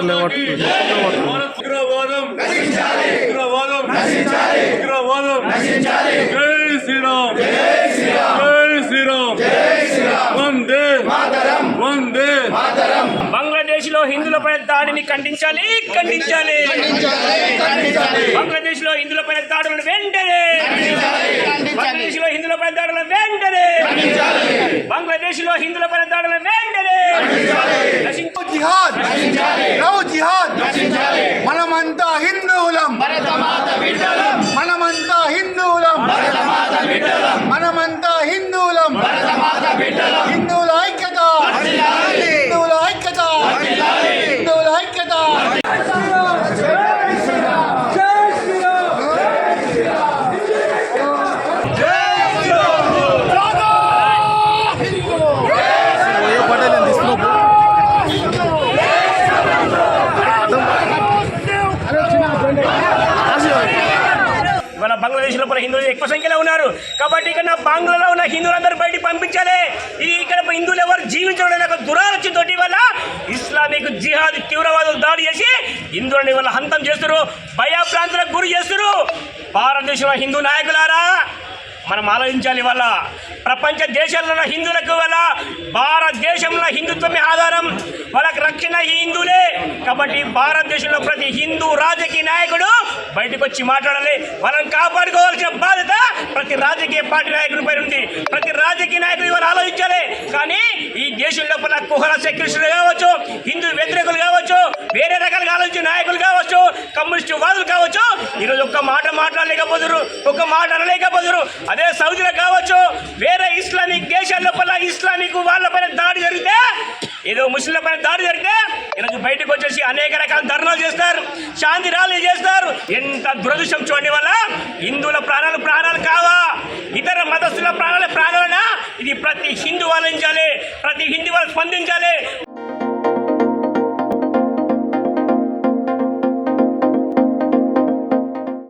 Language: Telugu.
ఉగ్రవాదం. ఉగ్రవాదం. ఉగ్రవాదం. జై శ్రీరామ్. జై శ్రీరామ్. వందే. వందే. బంగ్లాదేశ్లో హిందువులపై దాడిని ఖండించాలి ఖండించాలి. బంగ్లాదేశ్లో హిందువులపై దాడులను వెంటనే. బంగ్లాదేశ్లో హిందువులపై దాడులను వెంటనే. బంగ్లాదేశ్లో హిందువులపై దాడులను వెంటనే జిహాద్ లవ్ జిహాద్ మనమంతా హిందువులం మనమంతా హిందువులం. మనమంతా హిందువులం. బంగ్లాదేశ్లో హిందువులు ఎక్కువ సంఖ్యలో ఉన్నారు. కాబట్టి ఇక్కడ బంగ్లాలో ఉన్న హిందువులందరూ బయటికి పంపించాలి. ఇది ఇక్కడ హిందువులు ఎవరు జీవించడం అనే ఒక దురాలోచనతోటి వల్ల ఇస్లామిక్ జిహాద్ తీవ్రవాదులు దాడి చేసి హిందువులని వల్ల హంతం చేస్తారు భయభ్రాంతులకు గురి చేస్తారు భారతదేశంలో హిందూ నాయకులారా మనం ఆలోచించాలి వల్ల ప్రపంచ దేశాల్లో ఉన్న హిందువులకు వల్ల భారతదేశంలో హిందుత్వమే ఆధారం. వాళ్ళకి రక్షణ ఈ హిందువులే. కాబట్టి భారతదేశంలో ప్రతి హిందూ రాజకీయ నాయకుడు బయటకు వచ్చి మాట్లాడాలి. వాళ్ళని కాపాడుకోవాల్సిన బాధ్యత ప్రతి రాజకీయ పార్టీ నాయకుడి ఉంది. ప్రతి రాజకీయ నాయకుడు ఇవాళ ఆలోచించాలి. కానీ ఈ దేశం లోపల కుహర సెక్యులరిస్టులు కావచ్చు హిందూ వ్యతిరేకులు కావచ్చు వేరే రకాలుగా ఆలోచించే నాయకులు కావచ్చు కమ్యూనిస్టు వాదులు కావచ్చు ఈరోజు ఒక్క మాట మాట్లాడలేకపోతున్నారు ఒక్క మాట అనలేకపోతున్నారు. అదే సౌదీలో కావచ్చు వేరే ఇస్లామిక్ దేశాల లోపల ఇస్లామిక్ వాళ్ళ ఏదో ముస్లింల పైన దాడి జరిగితే ఈరోజు బయటకు వచ్చేసి అనేక రకాల ధర్నాలు చేస్తారు శాంతి ర్యాలీలు చేస్తారు. ఎంత దురదృష్టం చూడండి వల్ల హిందువుల ప్రాణాలు ప్రాణాలు కావా? ఇతర మతస్థుల ప్రాణాలు ప్రాణాలనా? ఇది ప్రతి హిందూ వాళ్ళు ప్రతి హిందూ వాళ్ళు స్పందించాలి.